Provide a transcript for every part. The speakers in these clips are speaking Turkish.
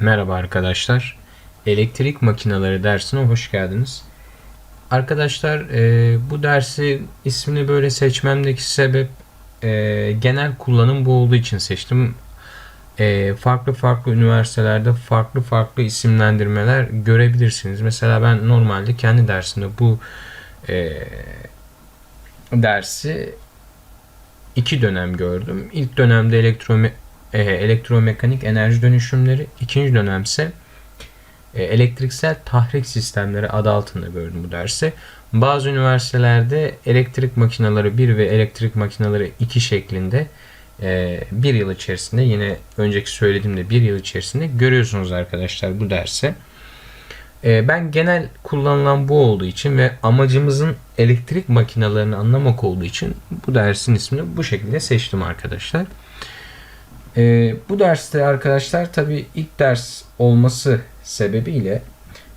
Merhaba arkadaşlar. Elektrik makineleri dersine hoş geldiniz. Arkadaşlar e, bu dersi ismini böyle seçmemdeki sebep e, genel kullanım bu olduğu için seçtim. E, farklı farklı üniversitelerde farklı farklı isimlendirmeler görebilirsiniz. Mesela ben normalde kendi dersimde bu e, dersi iki dönem gördüm. İlk dönemde elektrome e, elektromekanik enerji dönüşümleri, ikinci dönemse e, elektriksel tahrik sistemleri adı altında gördüm bu dersi. Bazı üniversitelerde elektrik makineleri 1 ve elektrik makineleri 2 şeklinde e, bir yıl içerisinde yine önceki söylediğimde bir yıl içerisinde görüyorsunuz arkadaşlar bu dersi. E, ben genel kullanılan bu olduğu için ve amacımızın elektrik makinelerini anlamak olduğu için bu dersin ismini bu şekilde seçtim arkadaşlar. Ee, bu derste arkadaşlar tabi ilk ders olması sebebiyle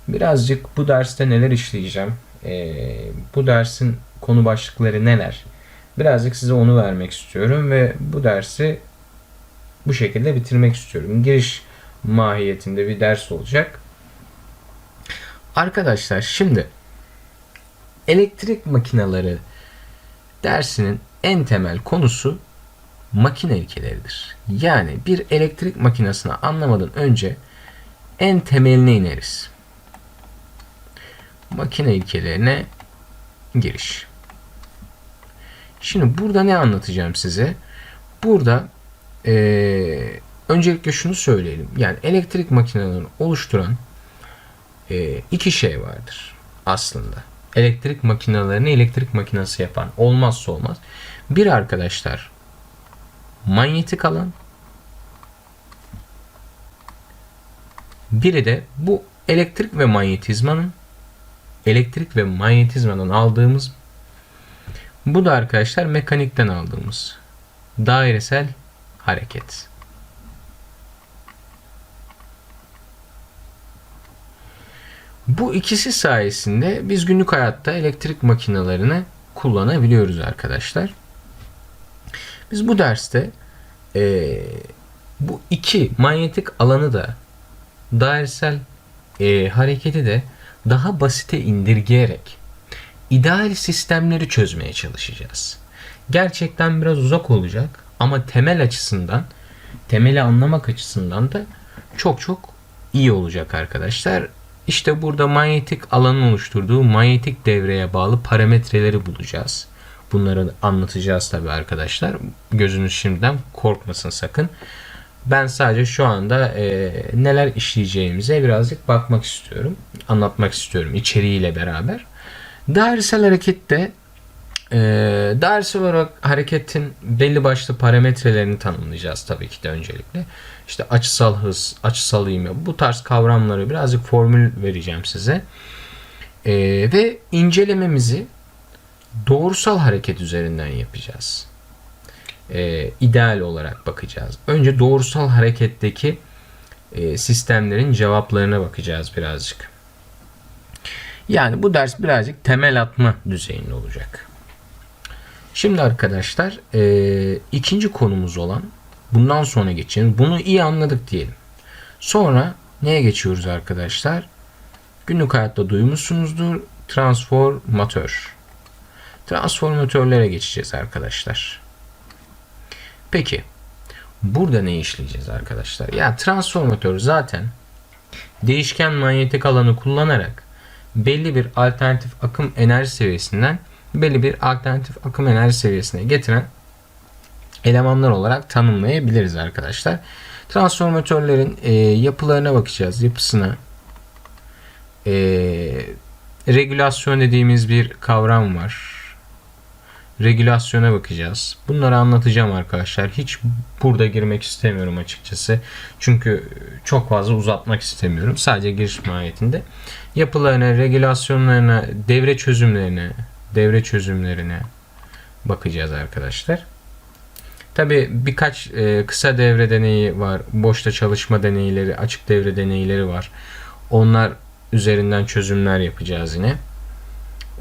birazcık bu derste neler işleyeceğim, ee, bu dersin konu başlıkları neler, birazcık size onu vermek istiyorum ve bu dersi bu şekilde bitirmek istiyorum. Giriş mahiyetinde bir ders olacak. Arkadaşlar şimdi elektrik makineleri dersinin en temel konusu makine ilkeleridir. Yani bir elektrik makinesini anlamadan önce en temeline ineriz. Makine ilkelerine giriş. Şimdi burada ne anlatacağım size? Burada ee, öncelikle şunu söyleyelim. Yani elektrik makinelerini oluşturan e, iki şey vardır aslında. Elektrik makinelerini elektrik makinesi yapan olmazsa olmaz. Bir arkadaşlar manyetik alan. Biri de bu elektrik ve manyetizmanın elektrik ve manyetizmadan aldığımız bu da arkadaşlar mekanikten aldığımız dairesel hareket. Bu ikisi sayesinde biz günlük hayatta elektrik makinelerini kullanabiliyoruz arkadaşlar. Biz bu derste e, bu iki manyetik alanı da dairesel e, hareketi de daha basite indirgeyerek ideal sistemleri çözmeye çalışacağız. Gerçekten biraz uzak olacak ama temel açısından, temeli anlamak açısından da çok çok iyi olacak arkadaşlar. İşte burada manyetik alanın oluşturduğu manyetik devreye bağlı parametreleri bulacağız. Bunları anlatacağız tabi arkadaşlar. Gözünüz şimdiden korkmasın sakın. Ben sadece şu anda e, neler işleyeceğimize birazcık bakmak istiyorum. Anlatmak istiyorum içeriğiyle beraber. Dairesel harekette e, dairesel olarak hareketin belli başlı parametrelerini tanımlayacağız tabii ki de öncelikle. İşte açısal hız, açısal ivme bu tarz kavramları birazcık formül vereceğim size. E, ve incelememizi doğrusal hareket üzerinden yapacağız. Ee, ideal olarak bakacağız. Önce doğrusal hareketteki e, sistemlerin cevaplarına bakacağız birazcık. Yani bu ders birazcık temel atma düzeyinde olacak. Şimdi arkadaşlar e, ikinci konumuz olan bundan sonra geçelim. Bunu iyi anladık diyelim. Sonra neye geçiyoruz arkadaşlar? Günlük hayatta duymuşsunuzdur. Transformatör. Transformatörlere geçeceğiz arkadaşlar. Peki burada ne işleyeceğiz arkadaşlar? Ya transformatör zaten değişken manyetik alanı kullanarak belli bir alternatif akım enerji seviyesinden belli bir alternatif akım enerji seviyesine getiren elemanlar olarak tanımlayabiliriz arkadaşlar. Transformatörlerin e, yapılarına bakacağız. Yapısına e, regülasyon dediğimiz bir kavram var regülasyona bakacağız. Bunları anlatacağım arkadaşlar. Hiç burada girmek istemiyorum açıkçası. Çünkü çok fazla uzatmak istemiyorum. Sadece giriş mahiyetinde. Yapılarına, regülasyonlarına, devre çözümlerine, devre çözümlerine bakacağız arkadaşlar. Tabi birkaç e, kısa devre deneyi var. Boşta çalışma deneyleri, açık devre deneyleri var. Onlar üzerinden çözümler yapacağız yine.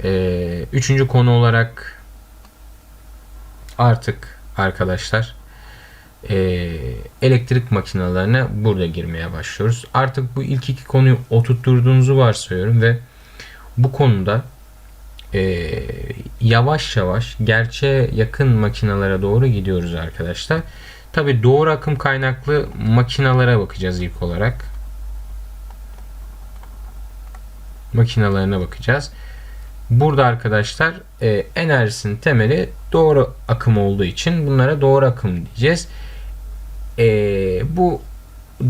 E, üçüncü konu olarak artık arkadaşlar e, elektrik makinelerine burada girmeye başlıyoruz. Artık bu ilk iki konuyu oturtturduğunuzu varsayıyorum ve bu konuda e, yavaş yavaş gerçeğe yakın makinalara doğru gidiyoruz arkadaşlar. Tabi doğru akım kaynaklı makinalara bakacağız ilk olarak. Makinalarına bakacağız. Burada arkadaşlar e, enerjisinin temeli doğru akım olduğu için bunlara doğru akım diyeceğiz. E, bu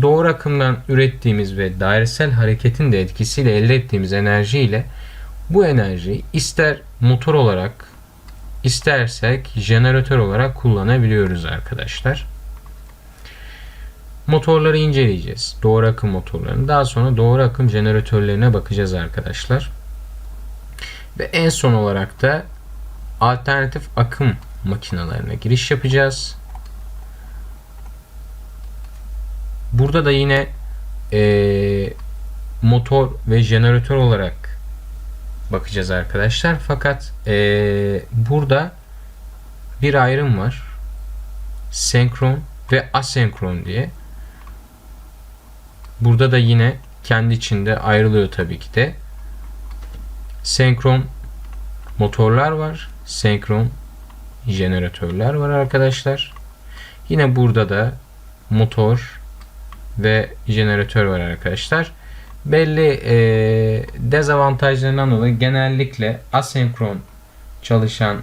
doğru akımdan ürettiğimiz ve dairesel hareketin de etkisiyle elde ettiğimiz enerjiyle bu enerjiyi ister motor olarak istersek jeneratör olarak kullanabiliyoruz arkadaşlar. Motorları inceleyeceğiz. Doğru akım motorlarını. Daha sonra doğru akım jeneratörlerine bakacağız arkadaşlar. Ve en son olarak da alternatif akım makinalarına giriş yapacağız. Burada da yine e, motor ve jeneratör olarak bakacağız arkadaşlar. Fakat e, burada bir ayrım var. Senkron ve asenkron diye. Burada da yine kendi içinde ayrılıyor tabii ki de. Senkron motorlar var. Senkron jeneratörler var arkadaşlar. Yine burada da motor ve jeneratör var arkadaşlar. Belli e, dezavantajlarından dolayı genellikle asenkron çalışan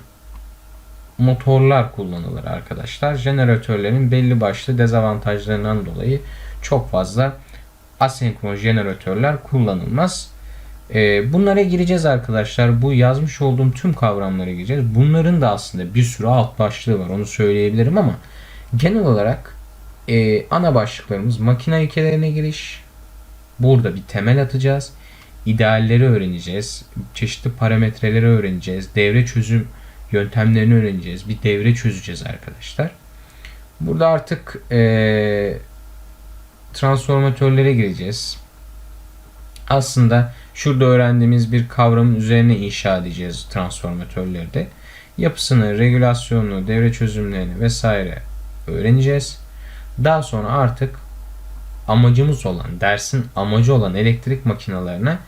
motorlar kullanılır arkadaşlar. Jeneratörlerin belli başlı dezavantajlarından dolayı çok fazla asenkron jeneratörler kullanılmaz. E, bunlara gireceğiz arkadaşlar. Bu yazmış olduğum tüm kavramlara gireceğiz. Bunların da aslında bir sürü alt başlığı var. Onu söyleyebilirim ama genel olarak e, ana başlıklarımız makine ilkelerine giriş. Burada bir temel atacağız. İdealleri öğreneceğiz. Çeşitli parametreleri öğreneceğiz. Devre çözüm yöntemlerini öğreneceğiz. Bir devre çözeceğiz arkadaşlar. Burada artık e, transformatörlere gireceğiz. Aslında şurada öğrendiğimiz bir kavramın üzerine inşa edeceğiz transformatörlerde. Yapısını, regülasyonunu, devre çözümlerini vesaire öğreneceğiz. Daha sonra artık amacımız olan, dersin amacı olan elektrik makinalarına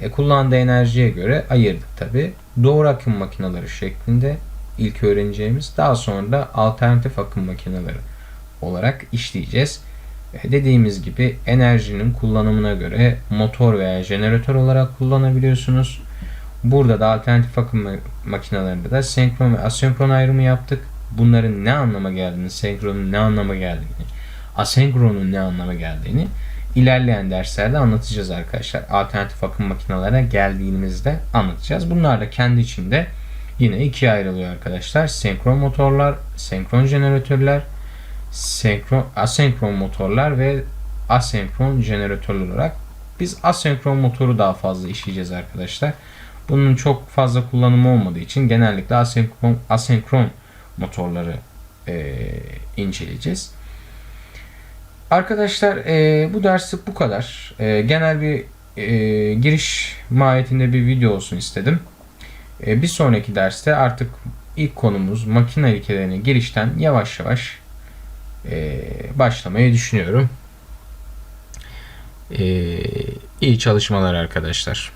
e, kullandığı enerjiye göre ayırdık tabi. Doğru akım makineleri şeklinde ilk öğreneceğimiz. Daha sonra da alternatif akım makineleri olarak işleyeceğiz. E, dediğimiz gibi enerjinin kullanımına göre motor veya jeneratör olarak kullanabiliyorsunuz. Burada da alternatif akım makinelerinde de senkron ve asenkron ayrımı yaptık. Bunların ne anlama geldiğini, senkronun ne anlama geldiğini, asenkronun ne anlama geldiğini ilerleyen derslerde anlatacağız arkadaşlar. Alternatif akım makinelerine geldiğimizde anlatacağız. Bunlar da kendi içinde yine ikiye ayrılıyor arkadaşlar. Senkron motorlar, senkron jeneratörler, senkron, asenkron motorlar ve asenkron jeneratörler olarak biz asenkron motoru daha fazla işleyeceğiz arkadaşlar. Bunun çok fazla kullanımı olmadığı için genellikle asenkron, asenkron motorları e, inceleyeceğiz. Arkadaşlar e, bu dersi bu kadar. E, genel bir e, giriş mahiyetinde bir video olsun istedim. E, bir sonraki derste artık ilk konumuz makine ilkelerine girişten yavaş yavaş e, başlamayı düşünüyorum. E, iyi çalışmalar arkadaşlar.